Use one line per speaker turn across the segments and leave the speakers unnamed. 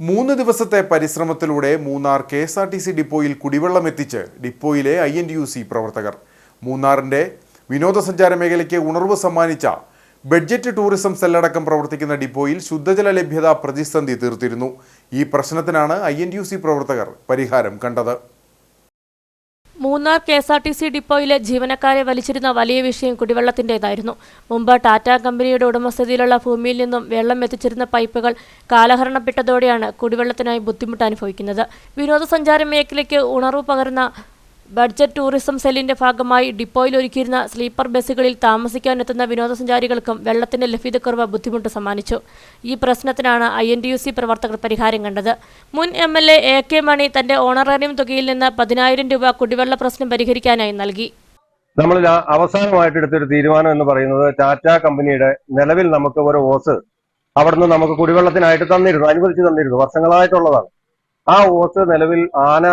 മൂന്ന് ദിവസത്തെ പരിശ്രമത്തിലൂടെ Munnar K S R T C ഡിപ്പോയിൽ കുടിവെള്ളം എത്തിച്ച് ഡിപ്പോയിലെ ഐ എൻ യു സി പ്രവർത്തകർ. മൂന്നാറിന്റെ വിനോദസഞ്ചാര മേഖലയ്ക്ക് ഉണർവ് സമ്മാനിച്ച ബഡ്ജറ്റ് ടൂറിസം സെല്ലടക്കം പ്രവർത്തിക്കുന്ന ഡിപ്പോയിൽ ശുദ്ധജല ലഭ്യത പ്രതിസന്ധി തീർത്തിരുന്നു. ഈ പ്രശ്നത്തിനാണ് ഐ പ്രവർത്തകർ പരിഹാരം കണ്ടത്.
Munnar K S R T C ഡിപ്പോയിലെ ജീവനക്കാരെ വലിച്ചിരുന്ന വലിയ വിഷയം കുടിവെള്ളത്തിന്റെതായിരുന്നു. മുമ്പ് ടാറ്റ കമ്പനിയുടെ ഉടമസ്ഥതയിലുള്ള ഭൂമിയിൽ നിന്നും വെള്ളം എത്തിച്ചിരുന്ന പൈപ്പുകൾ കാലഹരണപ്പെട്ടതോടെയാണ് കുടിവെള്ളത്തിനായി ബുദ്ധിമുട്ട് അനുഭവിക്കുന്നത്. വിനോദസഞ്ചാര മേഖലയ്ക്ക് ഉണർവ് പകരുന്ന ബഡ്ജറ്റ് ടൂറിസം സെല്ലിന്റെ ഭാഗമായി ഡിപ്പോയിൽ ഒരുക്കിയിരുന്ന സ്ലീപ്പർ ബസ്സുകളിൽ താമസിക്കാനെത്തുന്ന വിനോദസഞ്ചാരികൾക്കും വെള്ളത്തിന്റെ ലഭ്യതക്കുറവ് ബുദ്ധിമുട്ട് സമ്മാനിച്ചു. ഈ പ്രശ്നത്തിനാണ് ഐ എൻ യു സി പ്രവർത്തകർ പരിഹാരം കണ്ടത്. മുൻ M L A A K Mani തന്റെ ഓണറേറിയം തുകയിൽ നിന്ന് പതിനായിരം രൂപ കുടിവെള്ള പ്രശ്നം പരിഹരിക്കാനായി നൽകി.
നമ്മൾ അവസാനമായിട്ട് എടുത്തൊരു തീരുമാനം എന്ന് പറയുന്നത് ടാറ്റ കമ്പനിയുടെ നിലവിൽ നമുക്ക് ഒരു ഓസ് അവിടുന്ന് നമുക്ക് കുടിവെള്ളത്തിനായിട്ട് തന്നിരുന്നു അനുവദിച്ച് തന്നിരുന്നു വർഷങ്ങളായിട്ടുള്ളതാണ്. ആ ഓസ് നിലവിൽ ആന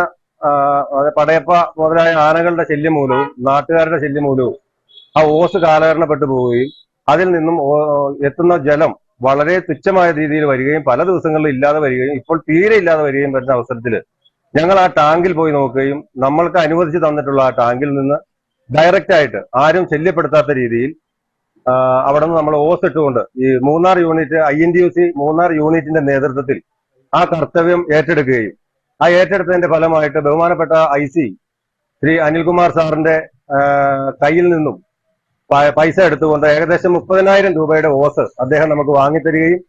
പടയപ്പ മുതലായ ആനകളുടെ ശല്യം മൂലവും നാട്ടുകാരുടെ ശല്യം മൂലവും ആ ഓസ് കാലഹരണപ്പെട്ടു പോവുകയും അതിൽ നിന്നും എത്തുന്ന ജലം വളരെ തുച്ഛമായ രീതിയിൽ വരികയും പല ദിവസങ്ങളിൽ ഇല്ലാതെ വരികയും ഇപ്പോൾ തീരെ ഇല്ലാതെ വരികയും വരുന്ന അവസരത്തിൽ ഞങ്ങൾ ആ ടാങ്കിൽ പോയി നോക്കുകയും നമ്മൾക്ക് അനുവദിച്ച് തന്നിട്ടുള്ള ആ ടാങ്കിൽ നിന്ന് ഡയറക്റ്റ് ആയിട്ട് ആരും ശല്യപ്പെടുത്താത്ത രീതിയിൽ അവിടെ നിന്ന് നമ്മൾ ഓസ് ഇട്ടുകൊണ്ട് ഈ Munnar unit I N D U C Munnar യൂണിറ്റിന്റെ നേതൃത്വത്തിൽ ആ കർത്തവ്യം ഏറ്റെടുക്കുകയും ആ ഏറ്റെടുത്തതിന്റെ ഫലമായിട്ട് ബഹുമാനപ്പെട്ട ഐ സി ശ്രീ അനിൽകുമാർ സാറിന്റെ കയ്യിൽ നിന്നും പൈസ എടുത്തുകൊണ്ട് ഏകദേശം മുപ്പതിനായിരം രൂപയുടെ ഓസ് അദ്ദേഹം നമുക്ക് വാങ്ങിത്തരികയും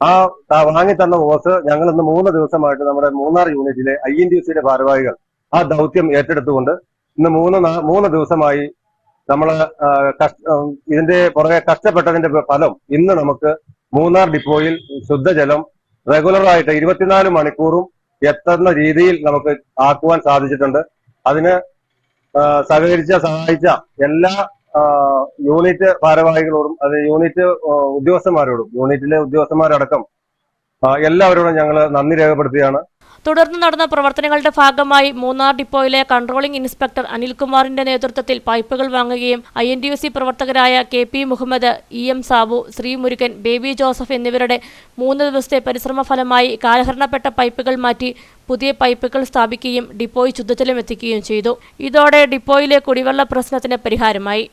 ആ വാങ്ങി വാങ്ങിത്തന്ന ഓസ് ഞങ്ങൾ ഇന്ന് മൂന്ന് ദിവസമായിട്ട് നമ്മുടെ മൂന്നാർ യൂണിറ്റിലെ ഐ എൻ ഡി സിയുടെ ഭാരവാഹികൾ ആ ദൗത്യം ഏറ്റെടുത്തുകൊണ്ട് ഇന്ന് മൂന്ന് മൂന്ന് ദിവസമായി നമ്മൾ ഇതിന്റെ പുറകെ കഷ്ടപ്പെട്ടതിന്റെ ഫലം ഇന്ന് നമുക്ക് മൂന്നാർ ഡിപ്പോയിൽ ശുദ്ധജലം റെഗുലറായിട്ട് ഇരുപത്തിനാല് മണിക്കൂറും എത്തുന്ന രീതിയിൽ നമുക്ക് ആക്കുവാൻ സാധിച്ചിട്ടുണ്ട്. അതിന് സഹകരിച്ച സഹായിച്ച എല്ലാ യൂണിറ്റ് ഭാരവാഹികളോടും അത് യൂണിറ്റ് ഉദ്യോഗസ്ഥന്മാരോടും യൂണിറ്റിലെ ഉദ്യോഗസ്ഥന്മാരടക്കം എല്ലാവരോടും ഞങ്ങൾ നന്ദി രേഖപ്പെടുത്തുകയാണ്.
തുടർന്ന് നടന്ന പ്രവർത്തനങ്ങളുടെ ഭാഗമായി മൂന്നാർ ഡിപ്പോയിലെ കൺട്രോളിംഗ് ഇൻസ്പെക്ടർ അനിൽകുമാറിന്റെ നേതൃത്വത്തിൽ പൈപ്പുകൾ വാങ്ങുകയും I N D U C പ്രവർത്തകരായ K P Muhammad E M Sabu Sreemurugan Baby Joseph എന്നിവരുടെ മൂന്ന് ദിവസത്തെ പരിശ്രമ ഫലമായി കാലഹരണപ്പെട്ട പൈപ്പുകൾ മാറ്റി പുതിയ പൈപ്പുകൾ സ്ഥാപിക്കുകയും ഡിപ്പോയിൽ ശുദ്ധജലം എത്തിക്കുകയും ചെയ്തു. ഇതോടെ ഡിപ്പോയിലെ കുടിവെള്ള പ്രശ്നത്തിന് പരിഹാരമായി.